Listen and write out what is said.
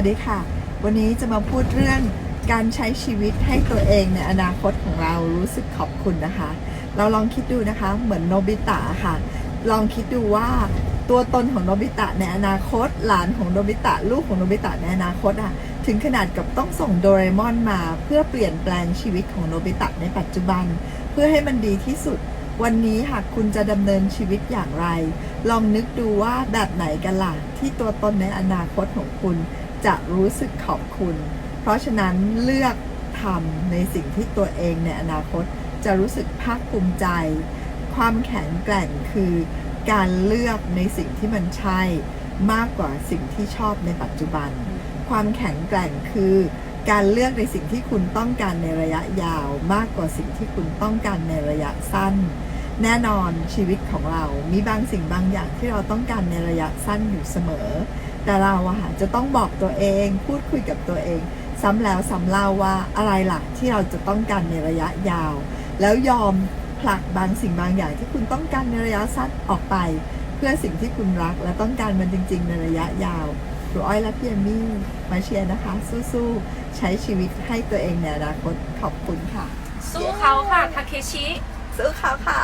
วัสดีค่ะ วันนี้จะมาพูดเรื่องการใช้ชีวิตให้ตัวเองในอนาคตของเรารู้สึกขอบคุณนะคะ เราลองคิดดูนะคะเหมือนโนบิตะค่ะ ลองคิดดูว่าตัวตนของโนบิตะในอนาคต หลานของโนบิตะลูกของโนบิตะในอนาคตอะถึงขนาดกับต้องส่งโดเรมอนมาเพื่อเปลี่ยนแปลงชีวิตของโนบิตะในปัจจุบัน เพื่อให้มันดีที่สุด วันนี้หากคุณจะดำเนินชีวิตอย่างไร ลองนึกดูว่าแบบไหนกันล่ะที่ตัวตนในอนาคตของคุณ จะรู้สึกขอบคุณ เพราะฉะนั้นเลือกทำในสิ่งที่ตัวเองในอนาคตจะรู้สึกภาคภูมิใจ ความแข็งแกร่งคือการเลือกในสิ่งที่มันใช่มากกว่าสิ่งที่ชอบในปัจจุบัน ความแข็งแกร่งคือการเลือกในสิ่งที่คุณต้องการในระยะยาว มากกว่าสิ่งที่คุณต้องการในระยะสั้น แน่นอนชีวิตของเรา มีบางสิ่งบางอย่างที่เราต้องการในระยะสั้นอยู่เสมอ แต่เราอะค่ะจะต้องบอกตัวเอง พูดคุยกับตัวเอง ซ้ำแล้วซ้ำเล่าว่าอะไรล่ะที่เราจะต้องการในระยะยาว แล้วยอมผลักบางสิ่งบางอย่างที่คุณต้องการในระยะสั้นออกไป เพื่อสิ่งที่คุณรักและต้องการมันจริง ๆ ในระยะยาวครูอ้อยและพี่เอมมี่มาเชียร์นะคะ สู้ๆใช้ชีวิตให้ตัวเองในอนาคตขอบคุณค่ะ สู้เขาค่ะทาเคชิสู้เขาค่ะ